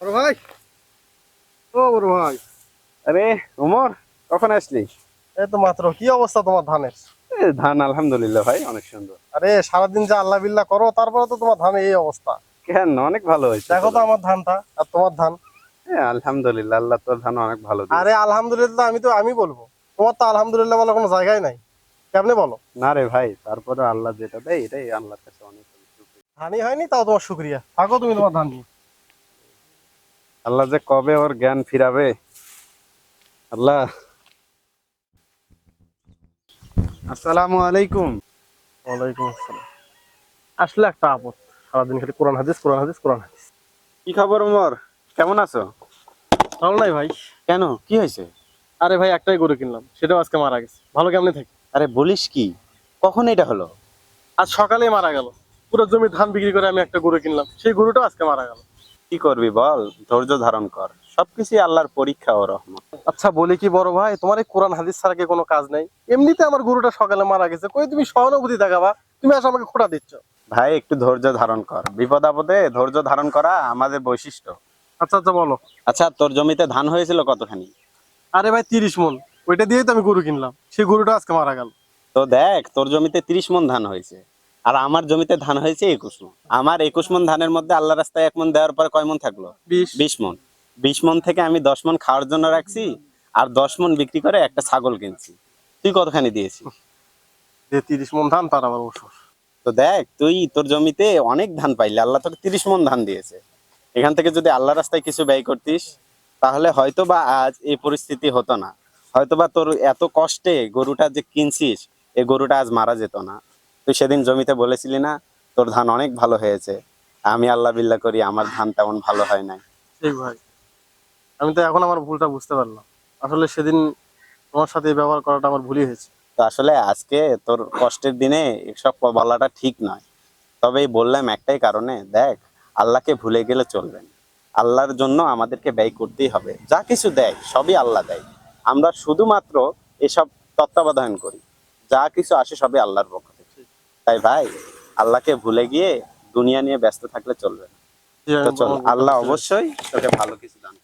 বড় ভাই। ও বড় ভাই। আরে ওমর কখন আসলি? এই তো মাত্র। কি অবস্থা তোমার ধানের? ধান আলহামদুলিল্লাহ ভাই অনেক সুন্দর। আরে সারাদিন যা আল্লাহ বিল্লাহ করো তারপরে তো তোমার ধানের এই অবস্থা। কেন? অনেক ভালো হয়েছে দেখো তো। আমার ধানটা আর তোমার ধান? আলহামদুলিল্লাহ আল্লাহ তোর ধান অনেক ভালো আরে আলহামদুলিল্লাহ আমি তো আমি বলব। তোমার তো আলহামদুলিল্লাহ বলার কোনো জায়গায় নাই। কেমনে বলো? না রে ভাই তারপরে আল্লাহ যেটা দেয় এটাই আল্লাহর কাছে অনেক ধানই হয়নি তাও তোমার শুক্রিয়া। থাকো তুমি তোমার ধান নিয়ে। আল্লাহ যে কবে ওর জ্ঞান ফিরাবে? আল্লাহ। আসসালামু আলাইকুম। ওয়ালাইকুম আসসালাম। আসলে একটা আপদ। সারাদিন খালি কোরআন হাদিস কোরআন হাদিস কোরআন হাদিস। কি খবর ওমর? কেমন আছো? ভালো নাই ভাই। কেন? কি হয়েছে? আরে ভাই একটাই গরু কিনলাম। সেটাও আজকে মারা গেছে। ভালো কেমনে থাকি? আরে বলিস কি? কখন এটা হলো? আজ সকালে মারা গেল। পুরো জমি ধান বিক্রি করে আমি একটা গরু কিনলাম। সেই গরুটাও আজকে মারা গেল। কি করবি বল? ধৈর্য ধারণ কর। সবকিছুই আল্লাহর পরীক্ষা ও রহমত। আচ্ছা বলি কি বড় ভাই তোমার এই কোরআন হাদিস ছাড়া কি কোনো কাজ নাই? এমনিতে আমার গরুটা সকালে মারা গেছে কই তুমি সহানুভূতি দেখাবা? তুমি আস আমাকে খোটা দিচ্ছ। ভাই একটু ধৈর্য ধারণ কর। বিপদ আপদে ধৈর্য ধারণ করা আমাদের বৈশিষ্ট্য। আচ্ছা আচ্ছা বলো। আচ্ছা তোর জমিতে ধান হয়েছিল কতখানি? আরে ভাই তিরিশ মন। ওইটা দিয়েই তো আমি গরু কিনলাম। সেই গরুটা আজকে মারা গেল। তো দেখ তোর জমিতে তিরিশ মন ধান হয়েছে। আর আমার জমিতে ধান হয়েছে একুশ মন। আমার একুশ মন ধানের মধ্যে আল্লাহ রাস্তায় এক মন দেওয়ার পরে কয় মন থাকল? বিশ। মন। বিশ মন থেকে আমি দশ মন খাওয়ার জন্য রাখছি আর দশ মন বিক্রি করে একটা ছাগল কিনছি। তুই কতখানি দিয়েছিস? যে তিরিশ মন ধান তার আবার ওষুধ। তো দেখ তুই তোর জমিতে অনেক ধান পাইলি আল্লাহ তোকে তিরিশ মন ধান দিয়েছে। এখান থেকে যদি আল্লাহ রাস্তায় কিছু ব্যয় করতিস তাহলে হয়তো বা আজ এই পরিস্থিতি হতো না। হয়তো বা তোর এত কষ্টে গরুটা যে কিনছিস এই গরুটা আজ মারা যেত না। তুই সেদিন জমিতে বলেছিলি না তোর ধান অনেক ভালো হয়েছে। আমি আল্লাহ বিল্লাহ করি আমার ধান তেমন ভালো হয় নাই। ঠিক ভাই। আমি তো এখন আমার ভুলটা বুঝতে পারলাম। আসলে সেদিন তোমার সাথে ব্যবহার করাটা আমার ভুলই হয়েছে। তো আসলে আজকে তোর কষ্টের দিনে এসব বলাটা ঠিক নয়। তবে বললাম একটাই কারণে দেখ আল্লাহকে ভুলে গেলে চলবে না। আল্লাহর জন্য আমাদেরকে ব্যয় করতেই হবে। যা কিছু দেয় সবই আল্লাহ দেয়। আমরা শুধুমাত্র এসব তত্ত্বাবধান করি। যা কিছু আসে সবই আল্লাহর পক্ষ তাই ভাই, আল্লাহকে ভুলে গিয়ে দুনিয়া নিয়ে ব্যস্ত থাকলে চলবে তো চল, আল্লাহ অবশ্যই তোকে ভালো কিছু দান।